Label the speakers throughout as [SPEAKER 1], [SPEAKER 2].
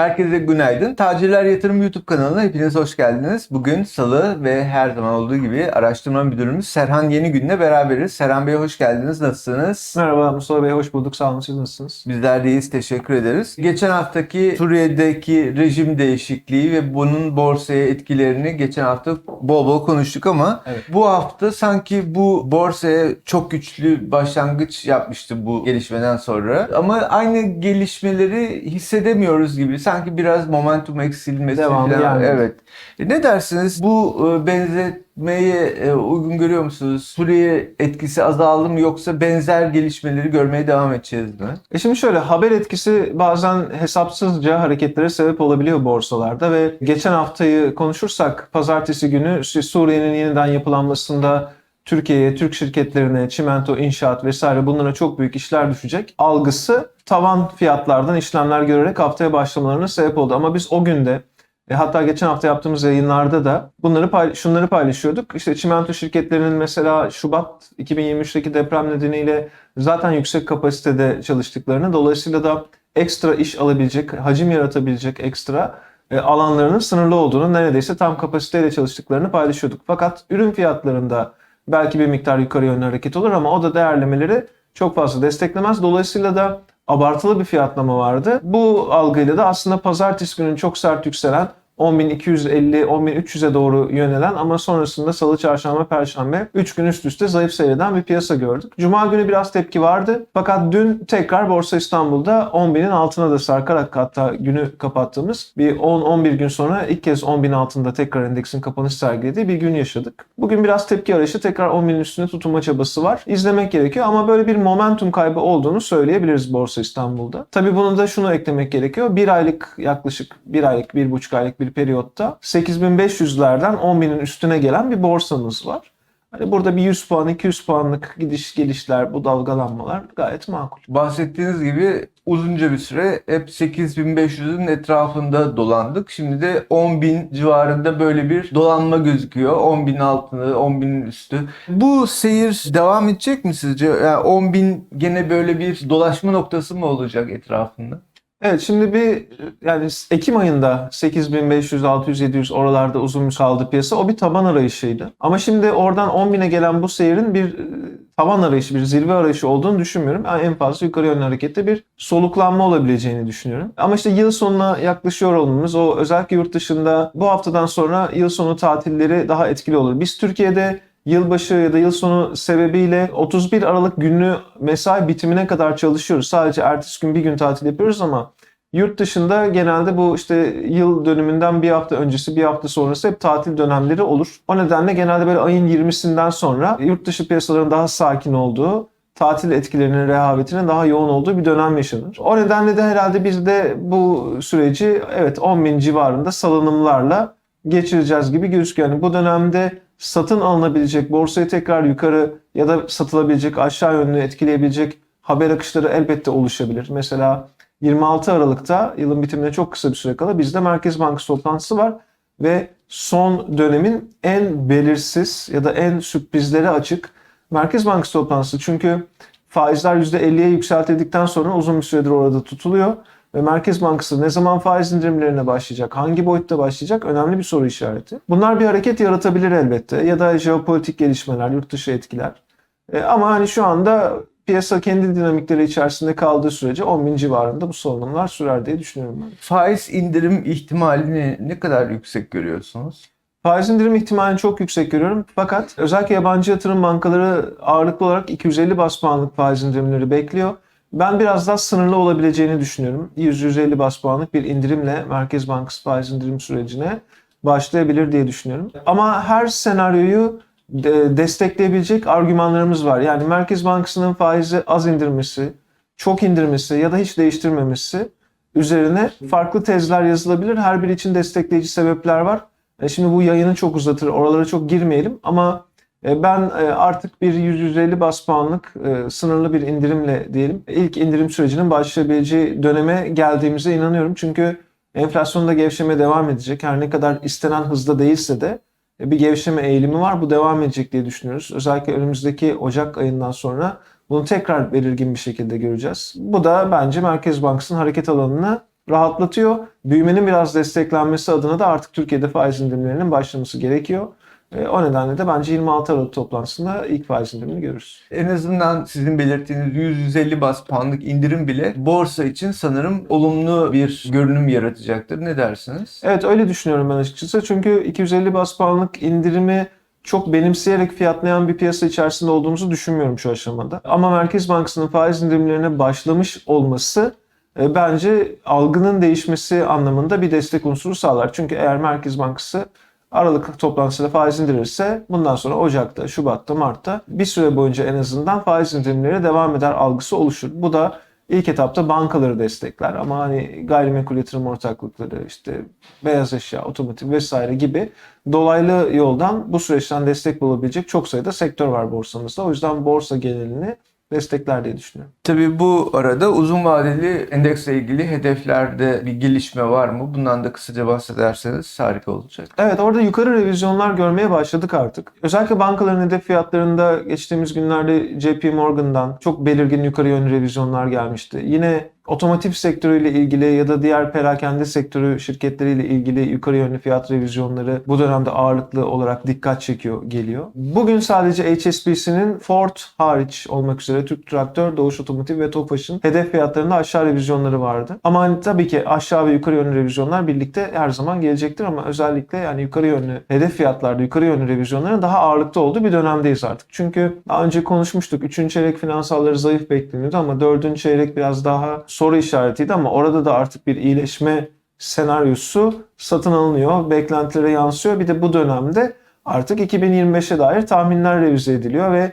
[SPEAKER 1] Herkese günaydın. Tacirler Yatırım YouTube kanalına hepiniz hoş geldiniz. Bugün Salı ve her zaman olduğu gibi araştırma müdürümüz Serhan Yenigün'le beraberiz. Serhan Bey hoş geldiniz. Nasılsınız?
[SPEAKER 2] Merhaba Mustafa Bey, hoş bulduk. Sağ olun, siz nasılsınız?
[SPEAKER 1] Bizler de iyiyiz. Teşekkür ederiz. Geçen haftaki Suriye'deki rejim değişikliği ve bunun borsaya etkilerini geçen hafta bol bol konuştuk ama
[SPEAKER 2] Evet.
[SPEAKER 1] bu hafta sanki bu borsaya çok güçlü başlangıç yapmıştı bu gelişmeden sonra. Ama aynı gelişmeleri hissedemiyoruz gibi. Sanki biraz momentum eksilmesi
[SPEAKER 2] Devamı
[SPEAKER 1] falan.
[SPEAKER 2] yani.
[SPEAKER 1] Evet. E, Ne dersiniz? Bu e, benzetmeye e, uygun görüyor musunuz? Suriye etkisi azaldı mı yoksa benzer gelişmeleri görmeye devam edeceğiz mi?
[SPEAKER 2] E şimdi şöyle, haber etkisi bazen hesapsızca hareketlere sebep olabiliyor borsalarda ve geçen haftayı konuşursak pazartesi günü Suriye'nin yeniden yapılanmasında Türkiye'ye, Türk şirketlerine, çimento, inşaat vesaire bunlara çok büyük işler düşecek algısı tavan fiyatlardan işlemler görerek haftaya başlamalarına sebep oldu. Ama biz o günde e, hatta geçen hafta yaptığımız yayınlarda da bunları pay- şunları paylaşıyorduk. İşte çimento şirketlerinin mesela Şubat 2023'teki deprem nedeniyle zaten yüksek kapasitede çalıştıklarını dolayısıyla da ekstra iş alabilecek, hacim yaratabilecek ekstra e, alanlarının sınırlı olduğunu neredeyse tam kapasiteyle çalıştıklarını paylaşıyorduk. Fakat ürün fiyatlarında belki bir miktar yukarı yönlü hareket olur ama o da değerlemeleri çok fazla desteklemez. Dolayısıyla da abartılı bir fiyatlama vardı. Bu algıyla da aslında pazartesi günü çok sert yükselen 10.250, 10.300'e doğru yönelen ama sonrasında salı, çarşamba, perşembe 3 gün üst üste zayıf seyreden bir piyasa gördük. Cuma günü biraz tepki vardı. Fakat dün tekrar Borsa İstanbul'da 10.000'in altına da sarkarak hatta günü kapattığımız bir 10-11 gün sonra ilk kez 10.000 altında tekrar endeksin kapanış sergilediği bir gün yaşadık. Bugün biraz tepki arayışı tekrar 10.000'in üstüne tutunma çabası var. İzlemek gerekiyor ama böyle bir momentum kaybı olduğunu söyleyebiliriz Borsa İstanbul'da. Tabii bunu da şunu eklemek gerekiyor. Bir aylık yaklaşık bir aylık, bir buçuk aylık bir periyotta 8500'lerden 10.000'in üstüne gelen bir borsamız var. Hani burada bir 100 puan, 200 puanlık gidiş gelişler, bu dalgalanmalar gayet makul.
[SPEAKER 1] Bahsettiğiniz gibi uzunca bir süre hep 8500'ün etrafında dolandık. Şimdi de 10.000 civarında böyle bir dolanma gözüküyor. 10.000 altını, 10.000'in üstü. Bu seyir devam edecek mi sizce? Yani 10.000 gene böyle bir dolaşma noktası mı olacak etrafında?
[SPEAKER 2] Evet şimdi bir yani Ekim ayında 8500, 600, 700 oralarda uzun kaldı piyasa. O bir taban arayışıydı. Ama şimdi oradan 10.000'e gelen bu seyirin bir e, taban arayışı, bir zirve arayışı olduğunu düşünmüyorum. Yani en fazla yukarı yönlü harekette bir soluklanma olabileceğini düşünüyorum. Ama işte yıl sonuna yaklaşıyor olmamız o özellikle yurt dışında bu haftadan sonra yıl sonu tatilleri daha etkili olur. Biz Türkiye'de yılbaşı ya da yıl sonu sebebiyle 31 Aralık günlü mesai bitimine kadar çalışıyoruz. Sadece ertesi gün bir gün tatil yapıyoruz ama yurt dışında genelde bu işte yıl dönümünden bir hafta öncesi bir hafta sonrası hep tatil dönemleri olur. O nedenle genelde böyle ayın 20'sinden sonra yurt dışı piyasaların daha sakin olduğu tatil etkilerinin, rehavetinin daha yoğun olduğu bir dönem yaşanır. O nedenle de herhalde biz de bu süreci evet 10 bin civarında salınımlarla geçireceğiz gibi gözüküyor. Yani bu dönemde satın alınabilecek, borsayı tekrar yukarı ya da satılabilecek, aşağı yönlü etkileyebilecek haber akışları elbette oluşabilir. Mesela 26 Aralık'ta yılın bitimine çok kısa bir süre kala bizde Merkez Bankası toplantısı var ve son dönemin en belirsiz ya da en sürprizlere açık Merkez Bankası toplantısı. Çünkü faizler %50'ye yükseltildikten sonra uzun bir süredir orada tutuluyor. Ve Merkez Bankası ne zaman faiz indirimlerine başlayacak, hangi boyutta başlayacak önemli bir soru işareti. Bunlar bir hareket yaratabilir elbette ya da jeopolitik gelişmeler, yurt dışı etkiler. E, ama hani şu anda piyasa kendi dinamikleri içerisinde kaldığı sürece 10 bin civarında bu salınımlar sürer diye düşünüyorum ben.
[SPEAKER 1] Faiz indirim ihtimalini ne kadar yüksek görüyorsunuz?
[SPEAKER 2] Faiz indirim ihtimalini çok yüksek görüyorum. Fakat özellikle yabancı yatırım bankaları ağırlıklı olarak 250 bas puanlık faiz indirimleri bekliyor. Ben biraz daha sınırlı olabileceğini düşünüyorum. 100-150 bas puanlık bir indirimle Merkez Bankası faiz indirim sürecine başlayabilir diye düşünüyorum. Ama her senaryoyu de- destekleyebilecek argümanlarımız var. Yani Merkez Bankası'nın faizi az indirmesi, çok indirmesi ya da hiç değiştirmemesi üzerine farklı tezler yazılabilir. Her biri için destekleyici sebepler var. E, Şimdi bu yayını çok uzatır, oralara çok girmeyelim ama ben e, artık bir 100-150 bas puanlık e, sınırlı bir indirimle diyelim ilk indirim sürecinin başlayabileceği döneme geldiğimize inanıyorum. Çünkü enflasyon da gevşemeye devam edecek. Her ne kadar istenen hızda değilse de e, bir gevşeme eğilimi var. Bu devam edecek diye düşünüyoruz. Özellikle önümüzdeki Ocak ayından sonra bunu tekrar belirgin bir şekilde göreceğiz. Bu da bence Merkez Bankası'nın hareket alanını rahatlatıyor. Büyümenin biraz desteklenmesi adına da artık Türkiye'de faiz indirimlerinin başlaması gerekiyor. E, O nedenle de bence 26 Aralık toplantısında ilk faiz indirimini görürüz.
[SPEAKER 1] En azından sizin belirttiğiniz 150 bas puanlık indirim bile borsa için sanırım olumlu bir görünüm yaratacaktır. Ne dersiniz?
[SPEAKER 2] Evet öyle düşünüyorum ben açıkçası. Çünkü 250 bas puanlık indirimi çok benimseyerek fiyatlayan bir piyasa içerisinde olduğumuzu düşünmüyorum şu aşamada. Ama Merkez Bankası'nın faiz indirimlerine başlamış olması e, bence algının değişmesi anlamında bir destek unsuru sağlar. Çünkü eğer Merkez Bankası Aralık toplantısında faiz indirirse bundan sonra Ocak'ta, Şubat'ta, Mart'ta bir süre boyunca en azından faiz indirimleri devam eder algısı oluşur. Bu da ilk etapta bankaları destekler ama hani gayrimenkul yatırım ortaklıkları işte beyaz eşya, otomotiv vesaire gibi dolaylı yoldan bu süreçten destek bulabilecek çok sayıda sektör var borsamızda. O yüzden borsa genelini destekler diye düşünüyorum.
[SPEAKER 1] Tabii bu arada uzun vadeli endeksle ilgili hedeflerde bir gelişme var mı? Bundan da kısaca bahsederseniz harika olacak.
[SPEAKER 2] Evet orada yukarı revizyonlar görmeye başladık artık. Özellikle bankaların hedef fiyatlarında geçtiğimiz günlerde JP Morgan'dan çok belirgin yukarı yönlü revizyonlar gelmişti. Yine otomotiv sektörüyle ilgili ya da diğer perakende sektörü şirketleriyle ilgili yukarı yönlü fiyat revizyonları bu dönemde ağırlıklı olarak dikkat çekiyor geliyor. Bugün sadece HSBC'nin Ford hariç olmak üzere Türk Traktör, Doğuş Otomotiv ve Tofaş'ın hedef fiyatlarında aşağı revizyonları vardı. Ama hani tabii ki aşağı ve yukarı yönlü revizyonlar birlikte her zaman gelecektir ama özellikle yani yukarı yönlü hedef fiyatlarda yukarı yönlü revizyonların daha ağırlıkta olduğu bir dönemdeyiz artık. Çünkü daha önce konuşmuştuk. Üçüncü çeyrek finansalları zayıf bekleniyordu ama dördüncü çeyrek biraz daha soru işaretiydi ama orada da artık bir iyileşme senaryosu satın alınıyor, beklentilere yansıyor. Bir de bu dönemde artık 2025'e dair tahminler revize ediliyor ve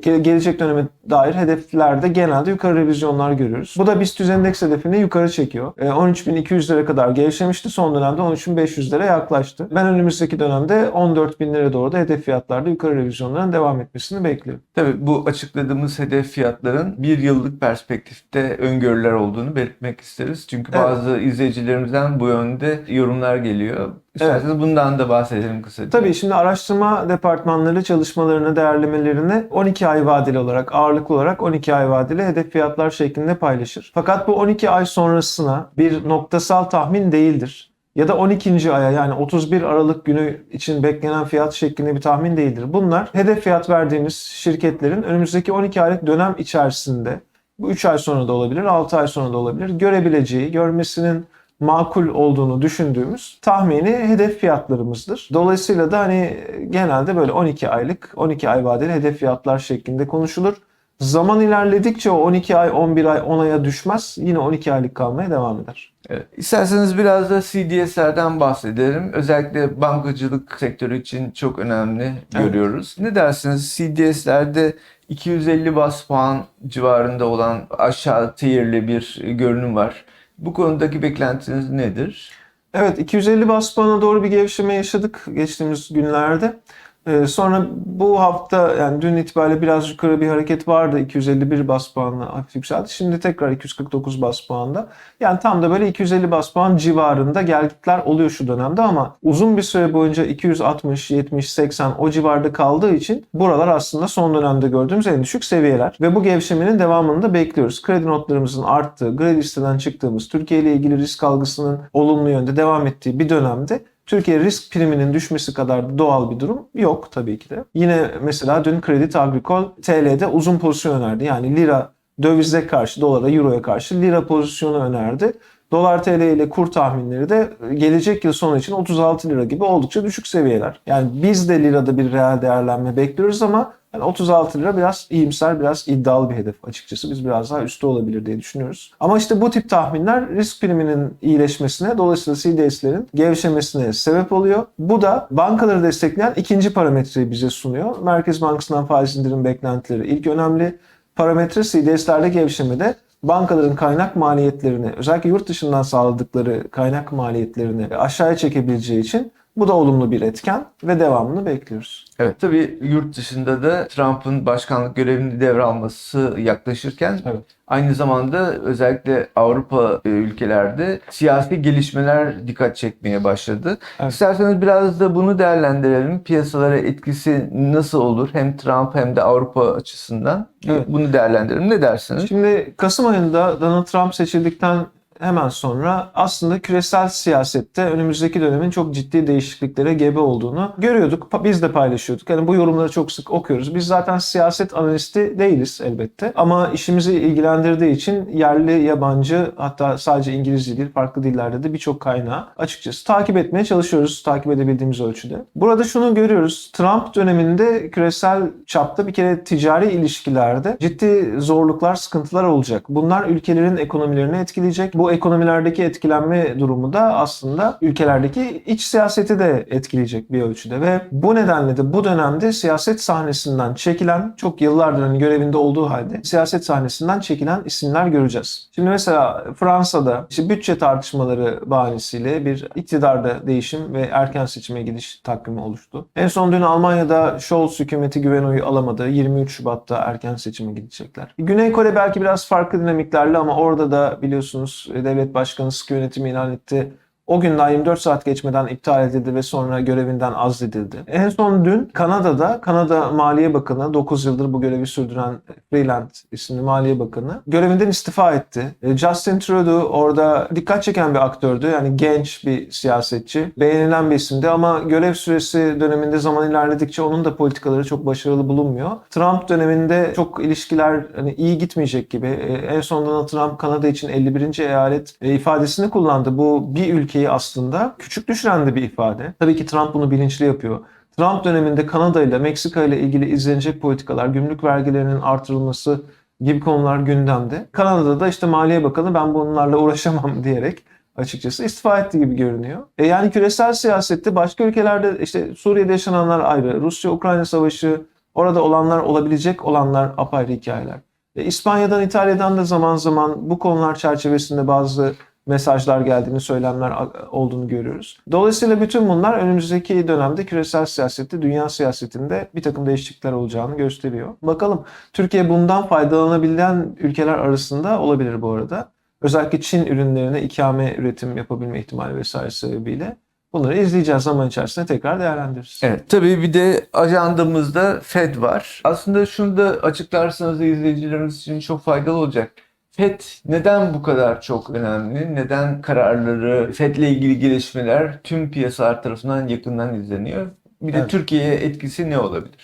[SPEAKER 2] gelecek döneme dair hedeflerde genelde yukarı revizyonlar görüyoruz. Bu da BIST endeks hedefini yukarı çekiyor. E, 13.200'lere kadar gevşemişti. Son dönemde 13.500'lere yaklaştı. Ben önümüzdeki dönemde 14.000'lere doğru da hedef fiyatlarda yukarı revizyonların devam etmesini bekliyorum.
[SPEAKER 1] Tabii bu açıkladığımız hedef fiyatların bir yıllık perspektifte öngörüler olduğunu belirtmek isteriz. Çünkü
[SPEAKER 2] Evet.
[SPEAKER 1] bazı izleyicilerimizden bu yönde yorumlar geliyor. İsterseniz bundan da bahsedelim kısaca.
[SPEAKER 2] Tabii şimdi araştırma departmanları çalışmalarını, değerlemelerini 12 ay vadeli olarak, ağırlıklı olarak 12 ay vadeli hedef fiyatlar şeklinde paylaşır. Fakat bu 12 ay sonrasına bir noktasal tahmin değildir. Ya da 12. aya yani 31 Aralık günü için beklenen fiyat şeklinde bir tahmin değildir. Bunlar hedef fiyat verdiğimiz şirketlerin önümüzdeki 12 aylık dönem içerisinde bu 3 ay sonra da olabilir, 6 ay sonra da olabilir. Görebileceği, görmesinin makul olduğunu düşündüğümüz tahmini hedef fiyatlarımızdır. Dolayısıyla da hani genelde böyle 12 aylık, 12 ay vadeli hedef fiyatlar şeklinde konuşulur. Zaman ilerledikçe o 12 ay, 11 ay, 10 aya düşmez. Yine 12 aylık kalmaya devam eder.
[SPEAKER 1] Evet. İsterseniz biraz da CDS'lerden bahsedelim. Özellikle bankacılık sektörü için çok önemli görüyoruz. Ne dersiniz? CDS'lerde 250 bas puan civarında olan aşağı tierli bir görünüm var. Bu konudaki beklentiniz nedir?
[SPEAKER 2] Evet 250 bas puana doğru bir gevşeme yaşadık geçtiğimiz günlerde. Ee, sonra bu hafta yani dün itibariyle biraz yukarı bir hareket vardı. 251 bas puanla hafif yükseldi. Şimdi tekrar 249 bas puanda. Yani tam da böyle 250 bas puan civarında gelgitler oluyor şu dönemde ama uzun bir süre boyunca 260, 70, 80 o civarda kaldığı için buralar aslında son dönemde gördüğümüz en düşük seviyeler. Ve bu gevşemenin devamını da bekliyoruz. Kredi notlarımızın arttığı, grade listeden çıktığımız, Türkiye ile ilgili risk algısının olumlu yönde devam ettiği bir dönemde Türkiye risk priminin düşmesi kadar doğal bir durum yok tabii ki de. Yine mesela dün Credit Agricole TL'de uzun pozisyon önerdi. Yani lira dövize karşı, dolara, euroya karşı lira pozisyonu önerdi. Dolar TL ile kur tahminleri de gelecek yıl sonu için 36 lira gibi oldukça düşük seviyeler. Yani biz de lirada bir reel değerlenme bekliyoruz ama yani 36 lira biraz iyimser, biraz iddialı bir hedef açıkçası. Biz biraz daha üstte olabilir diye düşünüyoruz. Ama işte bu tip tahminler risk priminin iyileşmesine, dolayısıyla CDS'lerin gevşemesine sebep oluyor. Bu da bankaları destekleyen ikinci parametreyi bize sunuyor. Merkez Bankası'ndan faiz indirim beklentileri ilk önemli parametre CDS'lerde gevşemede bankaların kaynak maliyetlerini özellikle yurt dışından sağladıkları kaynak maliyetlerini aşağıya çekebileceği için bu da olumlu bir etken ve devamını bekliyoruz.
[SPEAKER 1] Evet tabii yurt dışında da Trump'ın başkanlık görevini devralması yaklaşırken
[SPEAKER 2] Evet.
[SPEAKER 1] aynı zamanda özellikle Avrupa e, ülkelerde siyasi gelişmeler dikkat çekmeye başladı.
[SPEAKER 2] Evet.
[SPEAKER 1] İsterseniz biraz da bunu değerlendirelim. Piyasalara etkisi nasıl olur hem Trump hem de Avrupa açısından
[SPEAKER 2] Evet.
[SPEAKER 1] bunu değerlendirelim. Ne dersiniz?
[SPEAKER 2] Şimdi Kasım ayında Donald Trump seçildikten hemen sonra aslında küresel siyasette önümüzdeki dönemin çok ciddi değişikliklere gebe olduğunu görüyorduk. Biz de paylaşıyorduk. Yani bu yorumları çok sık okuyoruz. Biz zaten siyaset analisti değiliz elbette. Ama işimizi ilgilendirdiği için yerli, yabancı hatta sadece İngilizce değil farklı dillerde de birçok kaynağı açıkçası takip etmeye çalışıyoruz. Takip edebildiğimiz ölçüde. Burada şunu görüyoruz. Trump döneminde küresel çapta bir kere ticari ilişkilerde ciddi zorluklar, sıkıntılar olacak. Bunlar ülkelerin ekonomilerini etkileyecek. Bu ekonomilerdeki etkilenme durumu da aslında ülkelerdeki iç siyaseti de etkileyecek bir ölçüde ve bu nedenle de bu dönemde siyaset sahnesinden çekilen çok yıllardır hani görevinde olduğu halde siyaset sahnesinden çekilen isimler göreceğiz. Şimdi mesela Fransa'da işte bütçe tartışmaları bahanesiyle bir iktidarda değişim ve erken seçime gidiş takvimi oluştu. En son dün Almanya'da Scholz hükümeti güven oyu alamadı. 23 Şubat'ta erken seçime gidecekler. Güney Kore belki biraz farklı dinamiklerle ama orada da biliyorsunuz devlet başkanı sıkı yönetimi ilan etti. O gün daha 24 saat geçmeden iptal edildi ve sonra görevinden azledildi. En son dün Kanada'da Kanada Maliye Bakanı 9 yıldır bu görevi sürdüren Freeland isimli Maliye Bakanı görevinden istifa etti. E, Justin Trudeau orada dikkat çeken bir aktördü. Yani genç bir siyasetçi. Beğenilen bir isimdi ama görev süresi döneminde zaman ilerledikçe onun da politikaları çok başarılı bulunmuyor. Trump döneminde çok ilişkiler hani iyi gitmeyecek gibi. E, En son Donald Trump Kanada için 51. eyalet e, ifadesini kullandı. Bu bir ülkeyi aslında küçük düşüren de bir ifade. Tabii ki Trump bunu bilinçli yapıyor. Trump döneminde Kanada ile Meksika ile ilgili izlenecek politikalar, gümrük vergilerinin artırılması gibi konular gündemde. Kanada'da da işte Maliye Bakanı ben bunlarla uğraşamam diyerek açıkçası istifa etti gibi görünüyor. E yani küresel siyasette başka ülkelerde işte Suriye'de yaşananlar ayrı, Rusya-Ukrayna savaşı, orada olanlar olabilecek olanlar apayrı hikayeler. E, İspanya'dan, İtalya'dan da zaman zaman bu konular çerçevesinde bazı mesajlar geldiğini, söylemler olduğunu görüyoruz. Dolayısıyla bütün bunlar önümüzdeki dönemde küresel siyasette, dünya siyasetinde bir takım değişiklikler olacağını gösteriyor. Bakalım Türkiye bundan faydalanabilen ülkeler arasında olabilir bu arada. Özellikle Çin ürünlerine ikame üretim yapabilme ihtimali vesaire sebebiyle bunları izleyeceğiz zaman içerisinde tekrar değerlendiririz.
[SPEAKER 1] Evet. Tabii bir de ajandamızda Fed var. Aslında şunu da açıklarsanız izleyicilerimiz için çok faydalı olacak. FED neden bu kadar çok önemli? Neden kararları, FED'le ilgili gelişmeler tüm piyasalar tarafından yakından izleniyor? Bir de
[SPEAKER 2] Evet.
[SPEAKER 1] Türkiye'ye etkisi ne olabilir?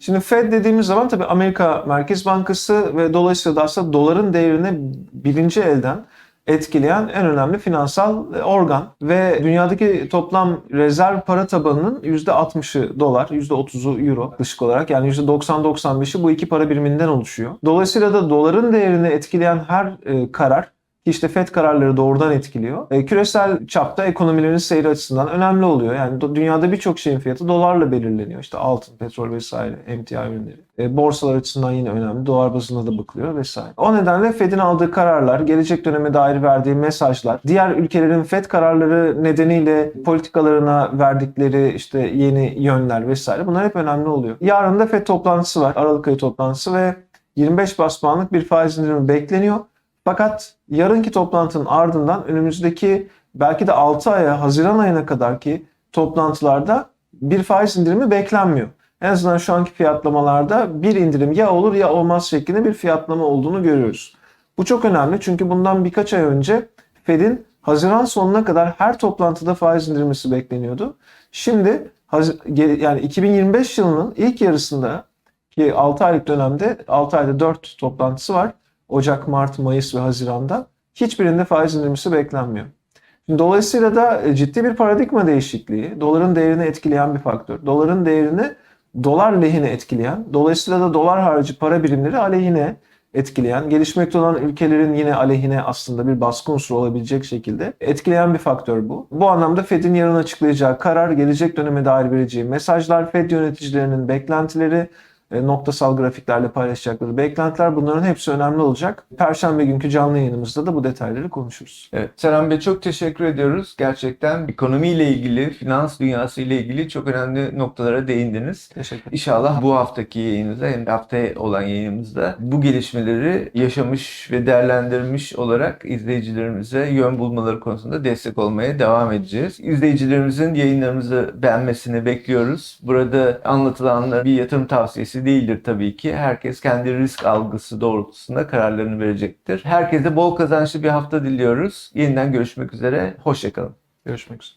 [SPEAKER 2] Şimdi Fed dediğimiz zaman tabii Amerika Merkez Bankası ve dolayısıyla da aslında doların değerini birinci elden etkileyen en önemli finansal e, organ ve dünyadaki toplam rezerv para tabanının %60'ı dolar, %30'u euro yaklaşık olarak yani %90-95'i bu iki para biriminden oluşuyor. Dolayısıyla da doların değerini etkileyen her e, karar ki işte FED kararları doğrudan etkiliyor. E, küresel çapta ekonomilerin seyri açısından önemli oluyor. Yani dünyada birçok şeyin fiyatı dolarla belirleniyor. İşte altın, petrol vesaire, emtia ürünleri. E, borsalar açısından yine önemli. Dolar bazında da bakılıyor vesaire. O nedenle Fed'in aldığı kararlar, gelecek döneme dair verdiği mesajlar, diğer ülkelerin Fed kararları nedeniyle politikalarına verdikleri işte yeni yönler vesaire bunlar hep önemli oluyor. Yarın da Fed toplantısı var. Aralık ayı toplantısı ve 25 bas bir faiz indirimi bekleniyor. Fakat yarınki toplantının ardından önümüzdeki belki de 6 aya, Haziran ayına kadar ki toplantılarda bir faiz indirimi beklenmiyor. En azından şu anki fiyatlamalarda bir indirim ya olur ya olmaz şeklinde bir fiyatlama olduğunu görüyoruz. Bu çok önemli çünkü bundan birkaç ay önce Fed'in Haziran sonuna kadar her toplantıda faiz indirmesi bekleniyordu. Şimdi yani 2025 yılının ilk yarısında ki 6 aylık dönemde 6 ayda 4 toplantısı var. Ocak, Mart, Mayıs ve Haziran'da hiçbirinde faiz indirmesi beklenmiyor. Şimdi dolayısıyla da e, ciddi bir paradigma değişikliği, doların değerini etkileyen bir faktör. Doların değerini dolar lehine etkileyen, dolayısıyla da dolar harici para birimleri aleyhine etkileyen, gelişmekte olan ülkelerin yine aleyhine aslında bir baskı unsuru olabilecek şekilde etkileyen bir faktör bu. Bu anlamda Fed'in yarın açıklayacağı karar, gelecek döneme dair vereceği mesajlar, Fed yöneticilerinin beklentileri, noktasal grafiklerle paylaşacakları beklentiler bunların hepsi önemli olacak. Perşembe günkü canlı yayınımızda da bu detayları konuşuruz.
[SPEAKER 1] Evet. Serhan Bey çok teşekkür ediyoruz. Gerçekten ekonomiyle ilgili, finans dünyası ile ilgili çok önemli noktalara değindiniz.
[SPEAKER 2] Teşekkür.
[SPEAKER 1] İnşallah bu haftaki yayınımızda hem de haftaya olan yayınımızda bu gelişmeleri yaşamış ve değerlendirmiş olarak izleyicilerimize yön bulmaları konusunda destek olmaya devam edeceğiz. İzleyicilerimizin yayınlarımızı beğenmesini bekliyoruz. Burada anlatılanlar bir yatırım tavsiyesi tavsiyesi değildir tabii ki. Herkes kendi risk algısı doğrultusunda kararlarını verecektir. Herkese bol kazançlı bir hafta diliyoruz. Yeniden görüşmek üzere. Hoşçakalın.
[SPEAKER 2] Görüşmek üzere.